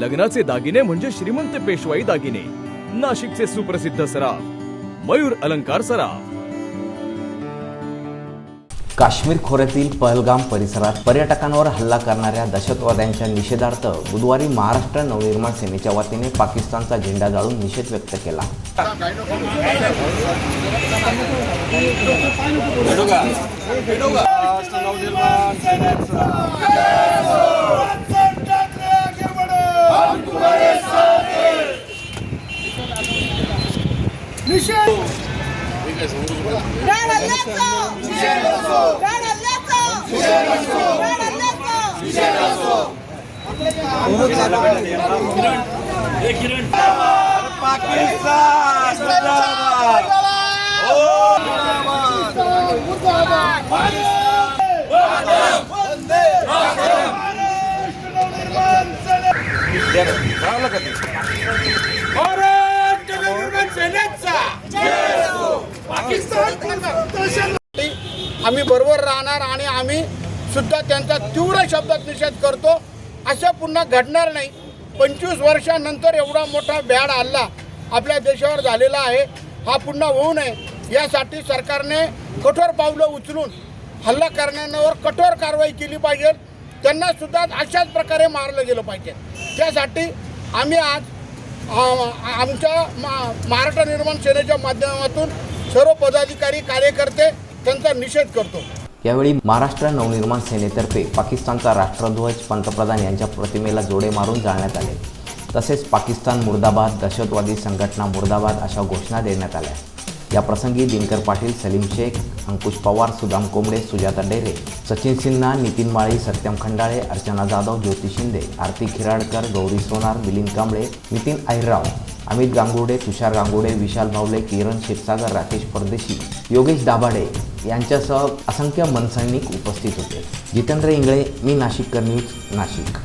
लग्नाचे दागिने म्हणजे श्रीमंत पेशवाई दागिने. नाशिकचे सुप्रसिद्ध सराफ मयूर अलंकार सराफ. काश्मीर खोऱ्यातील पहलगाम परिसरात पर्यटकांवर हल्ला करणाऱ्या दहशतवाद्यांच्या निषेधार्थ बुधवारी महाराष्ट्र नवनिर्माण सेनेच्या वतीने पाकिस्तानचा झेंडा जाळून निषेध व्यक्त केला. Michel Garaleto! Michel Garaleto! Garaleto! Michel Garaleto! Michel Pakistan जिंदाबाद भारत आम्ही बरोबर राहणार आणि आम्ही सुद्धा त्यांचा तीव्र शब्दात निषेध करतो. असं पुन्हा घडणार नाही. पंचवीस वर्षानंतर एवढा मोठा बॅड हल्ला आपल्या देशावर झालेला आहे. हा पुन्हा होऊ नये. यासाठी सरकारने कठोर पावलं उचलून हल्ला करणाऱ्यांवर कठोर कारवाई केली पाहिजे. त्यांना सुद्धा अशाच प्रकारे मारलं गेलं पाहिजे. त्यासाठी आम्ही आज आमच्या मा- महाराष्ट्र निर्माण सेनेच्या माध्यमातून सर्व पदाधिकारी कार्यकर्ते त्यांचा निषेध करतो. यावेळी महाराष्ट्र नवनिर्माण सेनेतर्फे पाकिस्तानचा राष्ट्रध्वज पंतप्रधान यांच्या प्रतिमेला जोडे मारून जाळण्यात आले. तसेच पाकिस्तान मुर्दाबाद दहशतवादी संघटना मुर्दाबाद अशा घोषणा देण्यात आल्या. या प्रसंगी दिनकर पाटील सलीम शेख अंकुश पवार सुदाम कोंबडे सुजाता डेरे सचिन सिन्हा नितीन माळी सत्यम खंडाळे अर्चना जाधव ज्योती शिंदे आरती खिराडकर गौरी सोनार मिलिंद कांबळे नितीन अहिरराव अमित गांगुर्डे तुषार गांगुडे विशाल भावले किरण क्षीरसागर राकेश परदेशी योगेश दाभाडे यांच्यासह असंख्य मनसैनिक उपस्थित होते. जितेंद्र इंगळे मी नाशिककर न्यूज नाशिक.